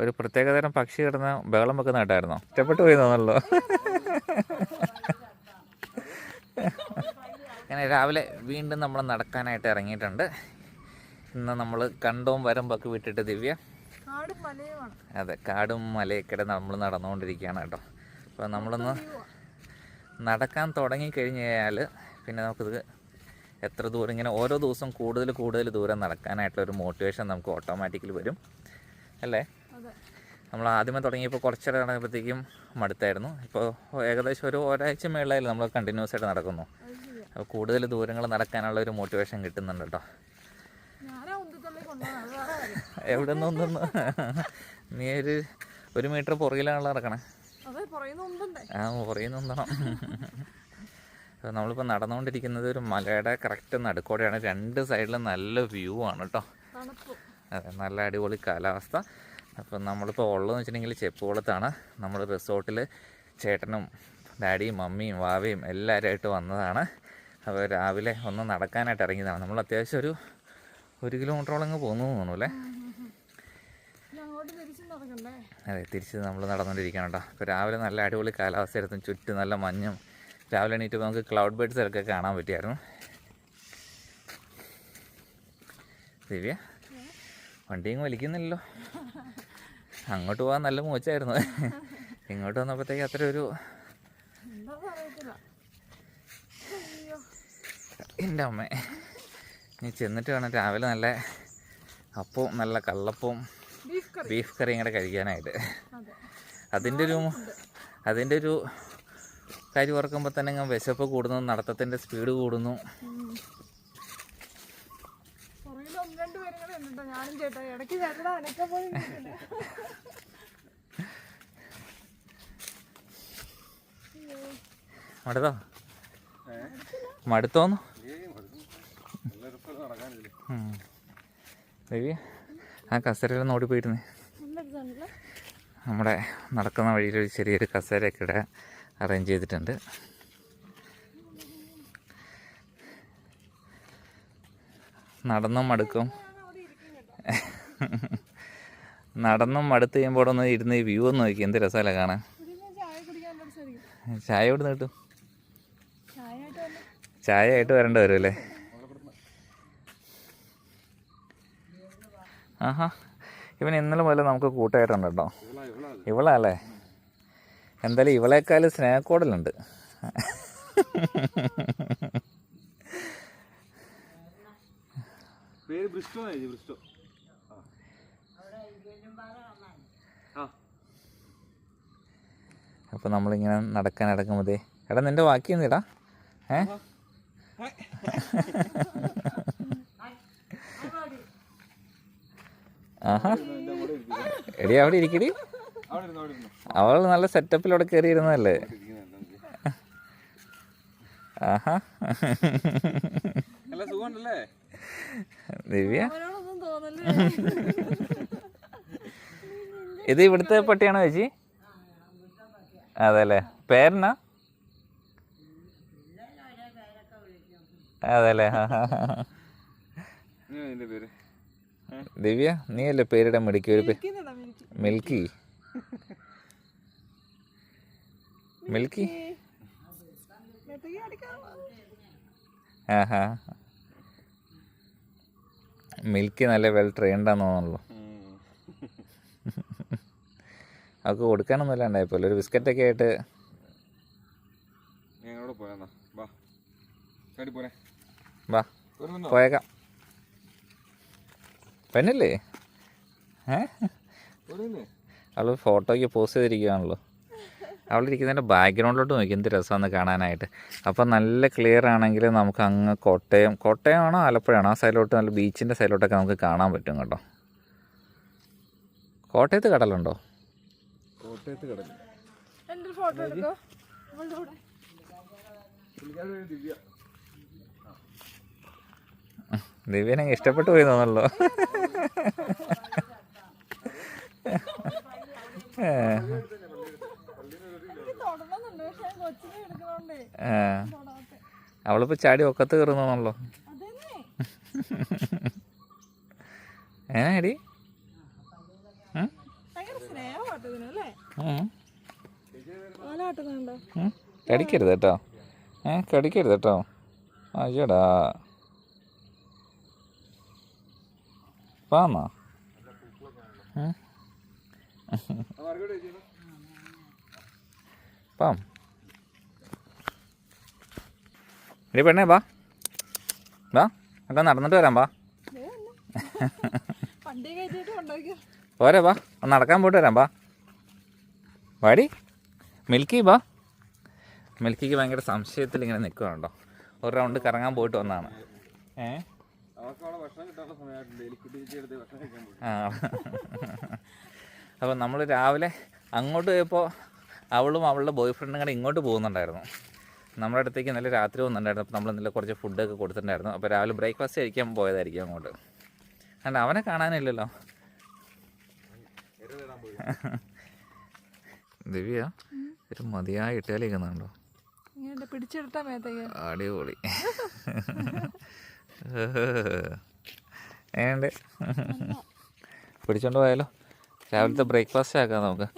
ഒരു പ്രത്യേകതരം പക്ഷി കിടന്ന് ബഹളം വെക്കുന്ന കേട്ടായിരുന്നോ? ഇഷ്ടപ്പെട്ടു പോയി തോന്നല്ലോ അങ്ങനെ രാവിലെ വീണ്ടും നമ്മൾ നടക്കാനായിട്ട് ഇറങ്ങിയിട്ടുണ്ട്. ഇന്ന് നമ്മൾ കണ്ടവും വരമ്പൊക്കെ വിട്ടിട്ട് ദിവ്യ. അതെ കാടും മലയൊക്കെ നമ്മൾ നടന്നുകൊണ്ടിരിക്കുകയാണ് കേട്ടോ. അപ്പോൾ നമ്മളൊന്ന് നടക്കാൻ തുടങ്ങിക്കഴിഞ്ഞ് കഴിഞ്ഞാൽ പിന്നെ നമുക്കിത് എത്ര ദൂരം ഇങ്ങനെ ഓരോ ദിവസം കൂടുതൽ കൂടുതൽ ദൂരം നടക്കാനായിട്ടുള്ള ഒരു മോട്ടിവേഷൻ നമുക്ക് ഓട്ടോമാറ്റിക്കലി വരും. അല്ലേ? നമ്മൾ ആദ്യമേ തുടങ്ങിയപ്പോൾ കുറച്ചേരം നടക്കുമ്പോഴത്തേക്കും മടുത്തായിരുന്നു. ഇപ്പോൾ ഏകദേശം ഒരു ഒരാഴ്ച മേളിലായാലും നമ്മൾ കണ്ടിന്യൂസ് ആയിട്ട് നടക്കുന്നു. അപ്പോൾ കൂടുതൽ ദൂരങ്ങൾ നടക്കാനുള്ള ഒരു മോട്ടിവേഷൻ കിട്ടുന്നുണ്ട് കേട്ടോ. എവിടെ നിന്നൊന്നും നീ ഒരു ഒരു മീറ്റർ പുറകിലാണല്ലോ നടക്കണേ. ആ പുറകിൽ നിന്നണം അപ്പോൾ നമ്മളിപ്പോൾ നടന്നുകൊണ്ടിരിക്കുന്നത് ഒരു മലയുടെ കറക്റ്റ് നടുക്കോടെയാണ്. രണ്ട് സൈഡിലും നല്ല വ്യൂ ആണ് കേട്ടോ. അതെ നല്ല അടിപൊളി കാലാവസ്ഥ. അപ്പം നമ്മളിപ്പോൾ ഉള്ളതെന്ന് വെച്ചിട്ടുണ്ടെങ്കിൽ ചെപ്പുകുളത്താണ്. നമ്മൾ റിസോർട്ടിൽ ചേട്ടനും ഡാഡിയും മമ്മിയും വാവയും എല്ലാവരുമായിട്ട് വന്നതാണ്. അപ്പോൾ രാവിലെ ഒന്ന് നടക്കാനായിട്ട് ഇറങ്ങിയതാണ്. നമ്മൾ അത്യാവശ്യം ഒരു ഒരു കിലോമീറ്ററോളം അങ്ങ് പോകുന്നു നടക്കണ്ടേ അതെ തിരിച്ച് നമ്മൾ നടന്നുകൊണ്ടിരിക്കുകയാണ് കേട്ടോ. അപ്പോൾ രാവിലെ നല്ല അടിപൊളി കാലാവസ്ഥയായിരുന്നു ചുറ്റും നല്ല മഞ്ഞും. രാവിലെ എണീറ്റ് നമുക്ക് ക്ലൗഡ് ബേഡ്സൊക്കെ കാണാൻ പറ്റിയായിരുന്നു. ദിവ്യ? വണ്ടിയും വലിക്കുന്നില്ലല്ലോ. അങ്ങോട്ട് പോകാൻ നല്ല മോച്ചായിരുന്നു. ഇങ്ങോട്ട് വന്നപ്പോഴത്തേക്ക് അത്ര ഒരു എന്റെ അമ്മ. നീ ചെന്നിട്ട് വേണം രാവിലെ നല്ല അപ്പവും നല്ല കള്ളപ്പവും ബീഫ് കറി. കറിയും കൂടെ കഴിക്കാനായിട്ട്. അതെ. അതിന്റെ ഒരു അതിന്റെ ഒരു കാര്യം ഓർക്കുമ്പോൾ തന്നെ വിശപ്പ് കൂടുന്നു നടത്തത്തിന്റെ സ്പീഡ് കൂടുന്നു പുറകിൽ ഒന്ന് രണ്ട് പേരും ഞാനും ചേട്ടാ ഇടയ്ക്ക് അനക്ക പോയി. മടുത്തോ? മടുത്തോന്നു ദേവി ആ കസേരയിലൊന്ന് ഓടി പോയിരുന്നേ. നല്ല രസമുണ്ടല്ലേ നമ്മുടെ നടക്കുന്ന വഴിയിൽ ഒരു ചെറിയൊരു കസേരയൊക്കെ ഇവിടെ അറേഞ്ച് ചെയ്തിട്ടുണ്ട്. നടന്നും മടുക്കും ഞാൻ അവിടെ ഇരിക്കും കേട്ടോ നടന്നും മടുത്ത് കഴിയുമ്പോൾ ഒന്ന് ഇരുന്ന് ഈ വ്യൂ ഒന്ന് നോക്കി. എന്ത് രസമല്ല കാണാൻ? ചായ ഇവിടുന്ന് കിട്ടും? ചായ ആയിട്ട് വരേണ്ട വരും അല്ലേ? ആഹാ. ഇവൻ ഇന്നലെ മുതൽ നമുക്ക് കൂട്ടായിട്ടുണ്ട് കേട്ടോ. ഇവളല്ലേ? എന്തായാലും ഇവളേക്കാളും സ്നേഹക്കൂടലുണ്ട്. പേര് ബ്രിസ്റ്റോ. അപ്പോൾ നമ്മളിങ്ങനെ നടക്കാൻ നടക്കുമ്പോഴേ എടാ നിന്റെ ബാക്കി ഇടാ. ഏ? ആഹാ. എടി അവിടെ ഇരിക്കടി. അവൾ നല്ല സെറ്റപ്പിലൂടെ കയറിയിരുന്നതല്ലേ ആഹാ. സുഖമുണ്ടല്ലേ? ദിവ്യ? ഇത് ഇവിടുത്തെ പട്ടിയാണോ ചേച്ചി? അതെ അല്ലേ പേരെന്നാ? അതെ അല്ലേ നിന്റെ പേര്? ദിവ്യ നീ അല്ലേ പേരിടാൻ മിടിക്കുക ഒരു മിൽക്കി. മിൽക്കി? മിൽക്കി? നല്ല വെൽ ട്രെയിൻഡാന്ന് തോന്നുന്നല്ലോ അവൾക്ക് കൊടുക്കാനൊന്നും ഇല്ലാണ്ടായപ്പോലെ ഒരു ബിസ്ക്കറ്റൊക്കെ ആയിട്ട് വാ. പോയേക്കാം. പെണ്ണില്ലേ? ഏ? വരുന്നില്ലേ അവൾ ഫോട്ടോയ്ക്ക് പോസ്റ്റ് ചെയ്തിരിക്കുകയാണല്ലോ അവളിരിക്കുന്നതിന്റെ ബാക്ക്ഗ്രൗണ്ടിലോട്ട് നോക്കി എന്ത് രസമാണ് കാണാനായിട്ട്. അപ്പം നല്ല ക്ലിയർ ആണെങ്കിൽ നമുക്ക് അങ്ങ് കോട്ടയം കോട്ടയമാണോ ആലപ്പുഴയാണോ? ആ സൈഡിലോട്ട് നല്ല ബീച്ചിന്റെ സൈഡിലോട്ടൊക്കെ നമുക്ക് കാണാൻ പറ്റും കേട്ടോ. കോട്ടയത്ത് കടലുണ്ടോ? കോട്ടയത്ത് കിടക്കും. എന്റെ ഫോട്ടോ എടുക്കോ ദിവ്യ. ദിവ്യനെ ഇഷ്ടപ്പെട്ടു പോയി തോന്നല്ലോ അവളിപ്പോ ചാടി ഒക്കത്ത് പക്ഷെ ഞാൻ കടിക്കരുത് കേട്ടോ. ഏ കടിക്കരുത് കേട്ടോ. അയ്യടാ. ചോദിച്ചു പാം. എടി പെണ്ണേ ബാ ബാ എന്താ നടന്നിട്ട് വരാം ഉണ്ടാക്കിയ പോരെ ഒന്ന് നടക്കാൻ പോയിട്ട് വരാം ബാ വാടി. മിൽക്കി ബാ മിൽക്കിക്ക് ഭയങ്കര സംശയത്തിൽ ഇങ്ങനെ നിൽക്കുകയാണോ ഒരു റൗണ്ട് കറങ്ങാൻ പോയിട്ട് വന്നാണ്. ഏ? ആ. അപ്പോൾ നമ്മൾ രാവിലെ അങ്ങോട്ട് പോയപ്പോൾ അവളും അവളുടെ ബോയ് ഫ്രണ്ടും കൂടെ ഇങ്ങോട്ട് പോകുന്നുണ്ടായിരുന്നു. നമ്മുടെ അടുത്തേക്ക് നല്ല രാത്രി വന്നിട്ടുണ്ടായിരുന്നു. അപ്പോൾ നമ്മൾ നല്ല കുറച്ച് ഫുഡൊക്കെ കൊടുത്തിട്ടുണ്ടായിരുന്നു. അപ്പോൾ രാവിലെ ബ്രേക്ക്ഫാസ്റ്റ് കഴിക്കാൻ പോയതായിരിക്കും അങ്ങോട്ട്. അല്ല അവനെ കാണാനില്ലല്ലോ. ദിവ്യ ഒരു മതിയായ ഇട്ടാലിരിക്കുന്നുണ്ടോ പിടിച്ചെടുത്താ മേത്തേക്ക് അടിപൊളി. ഏണ്ട്? പിടിച്ചോണ്ട് പോയാലോ? രാവിലത്തെ ബ്രേക്ക്ഫാസ്റ്റ് ആക്കാം നമുക്ക്.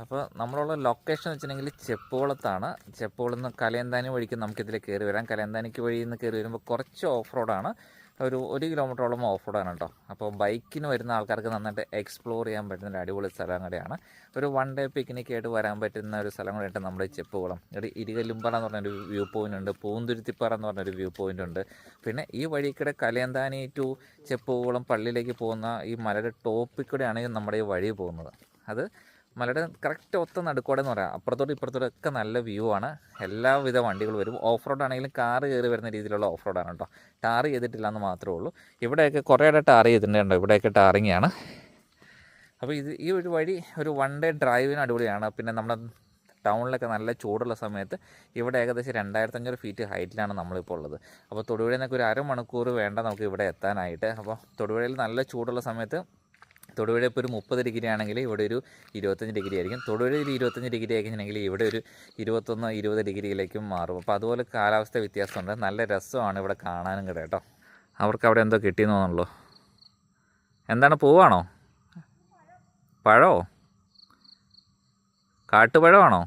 അപ്പോൾ നമ്മളുള്ള ലൊക്കേഷൻ എന്ന് വെച്ചിട്ടുണ്ടെങ്കിൽ ചെപ്പുകുളത്താണ് ചെപ്പുകുളത്ത് നിന്ന് കലയന്താനി വഴിക്ക് നമുക്കിതിൽ കയറി വരാം. കലയന്താനിക്ക് വഴിയിൽ നിന്ന് കയറി വരുമ്പോൾ കുറച്ച് ഓഫ് റോഡാണ് ഒരു ഒരു കിലോമീറ്ററോളം ഓഫ് റോഡാണ് കേട്ടോ അപ്പോൾ ബൈക്കിന് വരുന്ന ആൾക്കാർക്ക് നന്നായിട്ട് എക്സ്പ്ലോർ ചെയ്യാൻ പറ്റുന്ന ഒരു അടിപൊളി സ്ഥലം കൂടെയാണ്. ഒരു വൺ ഡേ പിക്നിക് ആയിട്ട് വരാൻ പറ്റുന്ന ഒരു സ്ഥലം കൂടെയായിട്ട് നമ്മുടെ ചെപ്പുകുളം. ഒരു ഇരികല്ലുംപാറ എന്ന് പറഞ്ഞൊരു വ്യൂ പോയിന്റ് ഉണ്ട് പൂന്തുരുത്തിപ്പാറ എന്ന് പറഞ്ഞൊരു വ്യൂ പോയിന്റ് ഉണ്ട്. പിന്നെ ഈ വഴിക്കൂടെ കലയന്താനി ടു ചെപ്പുകുളം പള്ളിയിലേക്ക് പോകുന്ന ഈ മലയുടെ ടോപ്പിൽ കൂടെയാണ് നമ്മുടെ ഈ വഴി പോകുന്നത്. അത് മലയുടെ കറക്റ്റ് ഒത്ത നടുക്കോടെ എന്ന് പറയാം. അപ്പുറത്തോട്ട് ഒക്കെ നല്ല വ്യൂ ആണ്. എല്ലാവിധ വണ്ടികൾ വരും. ഓഫ് റോഡ് ആണെങ്കിലും കാറ് കയറി വരുന്ന രീതിയിലുള്ള ഓഫ് റോഡ് ആണ് കേട്ടോ. ടാർ ചെയ്തിട്ടില്ല എന്ന് മാത്രമേ ഉള്ളൂ. ഇവിടെയൊക്കെ കുറേയുടെ ടാർ ചെയ്തിട്ടുണ്ടോ? ഇവിടെയൊക്കെ ടാറിങ്ങാണ് അപ്പോൾ ഇത് ഈ ഒരു വഴി ഒരു വൺ ഡേ ഡ്രൈവിന് അടിപൊളിയാണ്. പിന്നെ നമ്മുടെ ടൗണിലൊക്കെ നല്ല ചൂടുള്ള സമയത്ത് ഇവിടെ ഏകദേശം രണ്ടായിരത്തഞ്ഞൂറ് ഫീറ്റ് ഹൈറ്റിലാണ് നമ്മളിപ്പോൾ ഉള്ളത്. അപ്പോൾ തൊടുപുഴയിൽ നിന്നൊക്കെ ഒരു അരമണിക്കൂർ വേണ്ട നമുക്ക് ഇവിടെ എത്താനായിട്ട്. അപ്പോൾ തൊടുപുഴയിൽ നല്ല ചൂടുള്ള സമയത്ത് തൊടുപുഴ ഇപ്പോൾ ഒരു മുപ്പത് ഡിഗ്രി ആണെങ്കിൽ ഇവിടെ ഒരു ഇരുപത്തഞ്ച് ഡിഗ്രി ആയിരിക്കും. തൊടുപുഴയിൽ ഇരുപത്തഞ്ച് ഡിഗ്രി ആയിട്ടുണ്ടെങ്കിൽ ഇവിടെ ഒരു ഇരുപത്തൊന്ന് ഇരുപത് ഡിഗ്രിയിലേക്കും മാറും. അപ്പോൾ അതുപോലെ കാലാവസ്ഥ വ്യത്യാസമുണ്ട്. നല്ല രസമാണ് ഇവിടെ കാണാനും കൂടെ കേട്ടോ. അവർക്ക് അവിടെ എന്തോ കിട്ടിയെന്ന് തോന്നുള്ളൂ എന്താണ് പൂവാണോ? പഴമോ? കാട്ടുപഴമാണോ?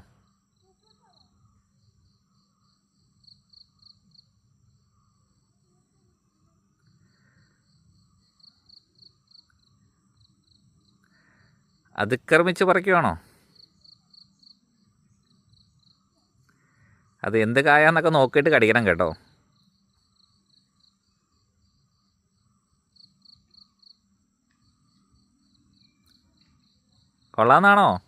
അതിക്രമിച്ച് പറിക്കുവാണോ? അത് എന്ത് കായാന്നൊക്കെ നോക്കിയിട്ട് കടിക്കണം കേട്ടോ. കൊള്ളാന്നാണോ?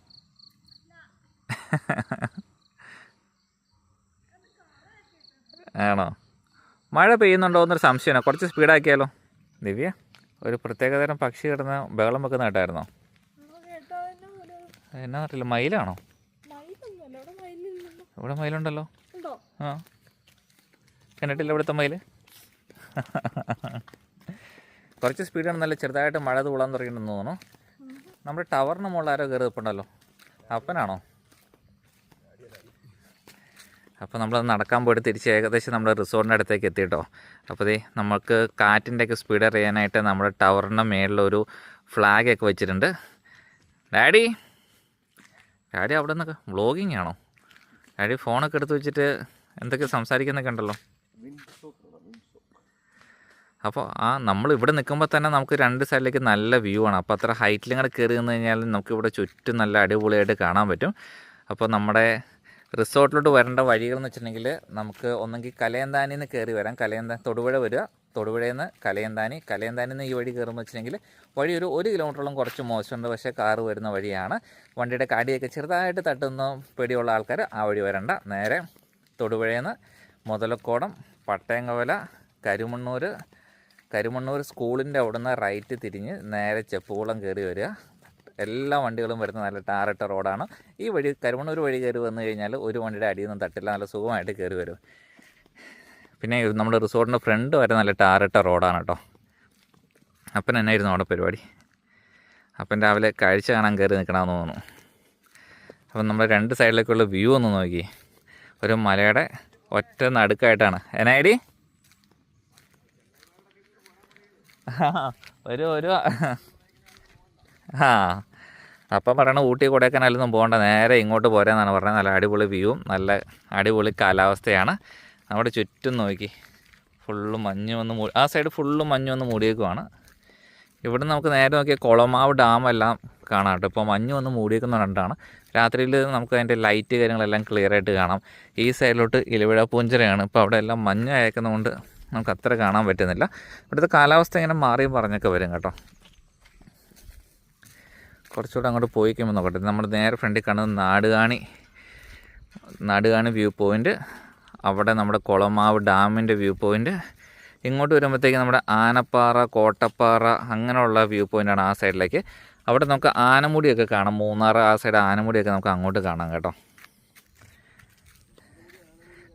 ആണോ? മഴ പെയ്യുന്നുണ്ടോ എന്നൊരു സംശയമാണ്. കുറച്ച് സ്പീഡാക്കിയാലോ ദിവ്യ ഒരു പ്രത്യേകതരം പക്ഷി കിടന്ന് ബഹളം വെക്കുന്ന കേട്ടായിരുന്നോ? ഒരു എന്നാ അറിയില്ല മയിലാണോ? ഇവിടെ മയിലുണ്ടല്ലോ? ആ. കണ്ടിട്ടില്ല ഇവിടുത്തെ മയിൽ കുറച്ച് സ്പീഡാണ് നല്ല ചെറുതായിട്ട് മഴ തൂളാൻ തുടങ്ങിയിട്ടുണ്ടെന്ന് തോന്നുന്നു. നമ്മുടെ ടവറിന് മുകളിൽ ആരോ കയറി നിൽപ്പുണ്ടല്ലോ അപ്പനാണോ? അപ്പോൾ നമ്മൾ നടക്കാൻ പോയിട്ട് തിരിച്ച് ഏകദേശം നമ്മുടെ റിസോർട്ടിന്റെ അടുത്തേക്ക് എത്തിയിട്ടോ അപ്പോൾ ദേ നമുക്ക് കാറ്റിന്റെയൊക്കെ സ്പീഡ് അറിയാനായിട്ട് നമ്മുടെ ടവറിന്റെ മേളിലൊരു ഫ്ലാഗൊക്കെ വെച്ചിട്ടുണ്ട്. ഡാഡി ഡാഡി അവിടെ നിന്നൊക്കെ വ്ളോഗിങ് ആണോ ഡാഡി ഫോണൊക്കെ എടുത്ത് വെച്ചിട്ട് എന്തൊക്കെ സംസാരിക്കുന്നൊക്കെ ഉണ്ടല്ലോ അപ്പോൾ ആ നമ്മൾ ഇവിടെ നിൽക്കുമ്പോൾ തന്നെ നമുക്ക് രണ്ട് സൈഡിലേക്ക് നല്ല വ്യൂ ആണ്. അപ്പോൾ അത്ര ഹൈറ്റിൽ ഇങ്ങനെ കയറി നിന്ന് കഴിഞ്ഞാൽ നമുക്ക് ഇവിടെ ചുറ്റും നല്ല അടിപൊളിയായിട്ട് കാണാൻ പറ്റും. അപ്പോൾ നമ്മുടെ റിസോർട്ടിലോട്ട് വരേണ്ട വഴികൾ എന്ന് വെച്ചിട്ടുണ്ടെങ്കിൽ നമുക്ക് ഒന്നെങ്കിൽ കലയന്താനിൽ നിന്ന് കയറി വരാം. കലയന്താ തൊടുപുഴ വരിക. തൊടുപുഴയിൽ നിന്ന് കലയന്താനി. കലയന്താനിൽ നിന്ന് ഈ വഴി കയറുമ്പോൾ വെച്ചിട്ടുണ്ടെങ്കിൽ വഴി ഒരു ഒരു കിലോമീറ്ററോളം കുറച്ച് മോശമുണ്ട്. പക്ഷേ കാറ് വരുന്ന വഴിയാണ്. വണ്ടിയുടെ കാടിയൊക്കെ ചെറുതായിട്ട് തട്ടുന്ന പേടിയുള്ള ആൾക്കാർ ആ വഴി വരണ്ട. നേരെ തൊടുപുഴയിൽ നിന്ന് മുതലക്കോടം പട്ടയങ്കവല കരുമണ്ണൂർ കരുമണ്ണൂർ സ്കൂളിന്റെ അവിടുന്ന് റൈറ്റ് തിരിഞ്ഞ് നേരെ ചെപ്പുകുളം കയറി വരിക. എല്ലാ വണ്ടികളും വരുന്ന നല്ല ടാറിട്ട റോഡാണ്. ഈ വഴി കരുമണ്ണൂർ വഴി കയറി വന്നു കഴിഞ്ഞാൽ ഒരു വണ്ടിയുടെ അടിയിൽ നിന്നും തട്ടില്ല. നല്ല സുഖമായിട്ട് കയറി വരും. പിന്നെ നമ്മുടെ റിസോർട്ടിന്റെ ഫ്രണ്ട് വരെ നല്ല ടാറിട്ട റോഡാണ് കേട്ടോ. അപ്പൻ എന്നായിരുന്നു അവിടെ പരിപാടി? അപ്പൻ രാവിലെ കാഴ്ച കാണാൻ കയറി നിൽക്കണമെന്ന് തോന്നുന്നു. അപ്പം നമ്മുടെ രണ്ട് സൈഡിലേക്കുള്ള വ്യൂ ഒന്ന് നോക്കി. ഒരു മലയുടെ ഒറ്റ നടുക്കായിട്ടാണ്. എന്നായിരി ഒരു ഒരു ആ. അപ്പം പറയണ ഊട്ടി കൊടൈക്കനാലൊന്നും പോകണ്ട. നേരെ ഇങ്ങോട്ട് പോരാന്നാണ് പറഞ്ഞത്. നല്ല അടിപൊളി വ്യൂവും നല്ല അടിപൊളി കാലാവസ്ഥയാണ്. നമ്മുടെ ചുറ്റും നോക്കി. ഫുള്ള് മഞ്ഞ് വന്ന് മൂടി ആ സൈഡ് ഫുള്ള് മഞ്ഞ് വന്ന് മൂടിയേക്കുവാണ്. ഇവിടെ നമുക്ക് നേരെ നോക്കിയാൽ കുളമാവ് ഡാമെല്ലാം കാണാം കേട്ടോ. ഇപ്പോൾ മഞ്ഞ് വന്ന് മൂടിയേക്കുന്ന രണ്ടാണ്. രാത്രിയിൽ നമുക്ക് അതിന്റെ ലൈറ്റ് കാര്യങ്ങളെല്ലാം ക്ലിയർ ആയിട്ട് കാണാം. ഈ സൈഡിലോട്ട് ഇലവിഴ പൂഞ്ചിറയാണ്. ഇപ്പോൾ അവിടെ എല്ലാം മഞ്ഞ് അയക്കുന്നതുകൊണ്ട് നമുക്ക് അത്ര കാണാൻ പറ്റുന്നില്ല. ഇവിടുത്തെ കാലാവസ്ഥ ഇങ്ങനെ മാറിയും പറഞ്ഞൊക്കെ വരും കേട്ടോ. കുറച്ചുകൂടെ അങ്ങോട്ട് പോയി കഴിയുമ്പോൾ നോക്കട്ടെ. നമ്മുടെ നേരെ ഫ്രണ്ടിൽ കാണുന്നത് നാടുകാണി നാടുകാണി വ്യൂ പോയിന്റ് അവിടെ നമ്മുടെ കുളമാവ് ഡാമിന്റെ വ്യൂ പോയിന്റ്. ഇങ്ങോട്ട് വരുമ്പോഴത്തേക്ക് നമ്മുടെ ആനപ്പാറ കോട്ടപ്പാറ അങ്ങനെയുള്ള വ്യൂ പോയിന്റാണ് ആ സൈഡിലേക്ക്. അവിടെ നമുക്ക് ആനമുടിയൊക്കെ കാണാം. മൂന്നാർ ആ സൈഡ് ആനമുടിയൊക്കെ നമുക്ക് അങ്ങോട്ട് കാണാം കേട്ടോ.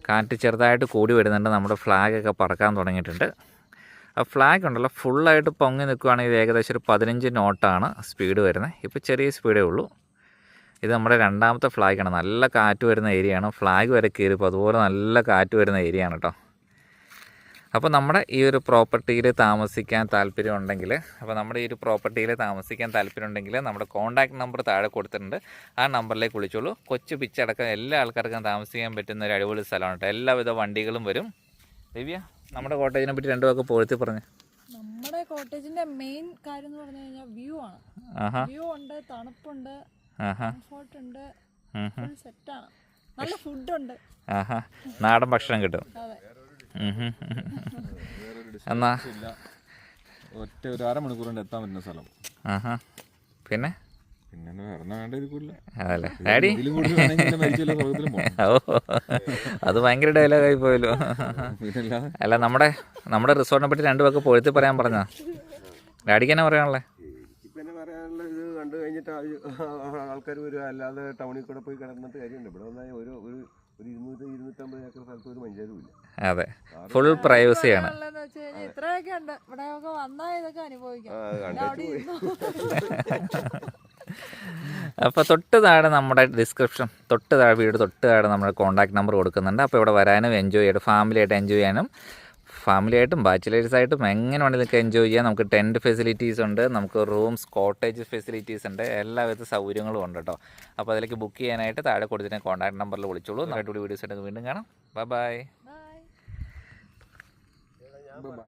കാറ്റ് ചെറുതായിട്ട് കൂടി വരുന്നുണ്ട്. നമ്മുടെ ഫ്ലാഗൊക്കെ പറക്കാൻ തുടങ്ങിയിട്ടുണ്ട്. ആ ഫ്ലാഗ് ഉണ്ടല്ലോ ഫുള്ളായിട്ട് പൊങ്ങി നിൽക്കുകയാണെങ്കിൽ ഏകദേശം ഒരു പതിനഞ്ച് നോട്ടാണ് സ്പീഡ് വരുന്നത്. ഇപ്പോൾ ചെറിയ സ്പീഡേ ഉള്ളൂ. ഇത് നമ്മുടെ രണ്ടാമത്തെ ഫ്ലാഗാണ് നല്ല കാറ്റ് വരുന്ന ഏരിയയാണ് ഫ്ലാഗ് വരെ കയറിപ്പോൾ അതുപോലെ നല്ല കാറ്റ് വരുന്ന ഏരിയയാണ് കേട്ടോ അപ്പോൾ നമ്മുടെ ഈ ഒരു പ്രോപ്പർട്ടിയിൽ താമസിക്കാൻ താല്പര്യം ഉണ്ടെങ്കിൽ അപ്പോൾ നമ്മുടെ ഈ ഒരു പ്രോപ്പർട്ടിയിൽ താമസിക്കാൻ താല്പര്യം ഉണ്ടെങ്കിൽ നമ്മുടെ കോൺടാക്ട് നമ്പർ താഴെ കൊടുത്തിട്ടുണ്ട്. ആ നമ്പറിലേക്ക് വിളിച്ചോളൂ. കൊച്ചു പിച്ചടക്കം എല്ലാ ആൾക്കാർക്കും താമസിക്കാൻ പറ്റുന്ന ഒരു അടിപൊളി സ്ഥലമാണ് കേട്ടോ എല്ലാവിധ വണ്ടികളും വരും. ദിവ്യ നമ്മുടെ കോട്ടേജിനെ പറ്റി രണ്ടു വാക്ക് പോഴത്തി പറഞ്ഞു. നമ്മുടെ കോട്ടേജിന്റെ മെയിൻ കാര്യം എന്ന് പറഞ്ഞു കഴിഞ്ഞാൽ വ്യൂ ആണ്. വ്യൂ ഉണ്ട് തണുപ്പുണ്ട്. ആഹാ. കംഫോർട്ട് ഉണ്ട് ഫുൾ സെറ്റാണ്. നല്ല ഫുഡ് ഉണ്ട് ആഹാ. നാടൻ ഭക്ഷണം കിട്ടും. എന്നാ? ഒറ്റ ഒരു അരമണിക്കൂർ കൊണ്ട് എത്താൻ പറ്റുന്ന സ്ഥലം. ആഹാ. പിന്നെ? അത് ഭയങ്കര ഡയലോഗ് ആയി പോയല്ലോ. അല്ല നമ്മുടെ നമ്മുടെ റിസോർട്ടിനെ പറ്റി രണ്ടു പേർക്ക് പൊഴുത്തി പറയാൻ പറഞ്ഞാ. ഡാഡിക്ക് എന്നാ പിന്നെ പറയാനുള്ള? കണ്ടു കഴിഞ്ഞിട്ട് ആൾക്കാർ വരിക അല്ലാതെ ടൗണിൽ കൂടെ പോയി കിടന്നിട്ട് കാര്യമുണ്ട് ഇവിടെ വന്നാൽ ഒരു ഒരു ഒരു ഇരുന്നൂറ്റി ഇരുന്നൂറ്റമ്പത് ഏക്കർ സ്ഥലത്ത് ഒരു അതെ. ഫുൾ പ്രൈവസിയാണ് ഇത്രയൊക്കെ ഉണ്ട്. ഇവിടെ ഒക്കെ വന്നാൽ ഇതൊക്കെ അനുഭവിക്കാം. അപ്പോൾ തൊട്ട് താഴെ നമ്മുടെ ഡിസ്ക്രിപ്ഷൻ തൊട്ട് താഴെ വീട് തൊട്ട് താഴെ നമ്മുടെ കോൺടാക്ട് നമ്പർ കൊടുക്കുന്നുണ്ട്. അപ്പോൾ ഇവിടെ വരാനും എൻജോയ് ചെയ്തിട്ട് ഫാമിലിയായിട്ട് എൻജോയ് ചെയ്യാനും ഫാമിലിയായിട്ടും ബാച്ചിലേഴ്സായിട്ടും എങ്ങനെ വേണമെങ്കിലും നിങ്ങൾക്ക് എൻജോയ് ചെയ്യാം. നമുക്ക് ടെന്റ് ഫെസിലിറ്റീസ് ഉണ്ട് നമുക്ക് റൂംസ് കോട്ടേജ് ഫെസിലിറ്റീസ് ഉണ്ട് എല്ലാവിധ സൗകര്യങ്ങളും ഉണ്ട് കേട്ടോ അപ്പോൾ അതിലേക്ക് ബുക്ക് ചെയ്യാനായിട്ട് താഴെ കൊടുത്തിട്ട് കോൺടാക്ട് നമ്പറിൽ വിളിച്ചോളൂ. അടിപൊളി വീഡിയോസ് ആയിട്ട് വീണ്ടും കാണാം. Bye bye.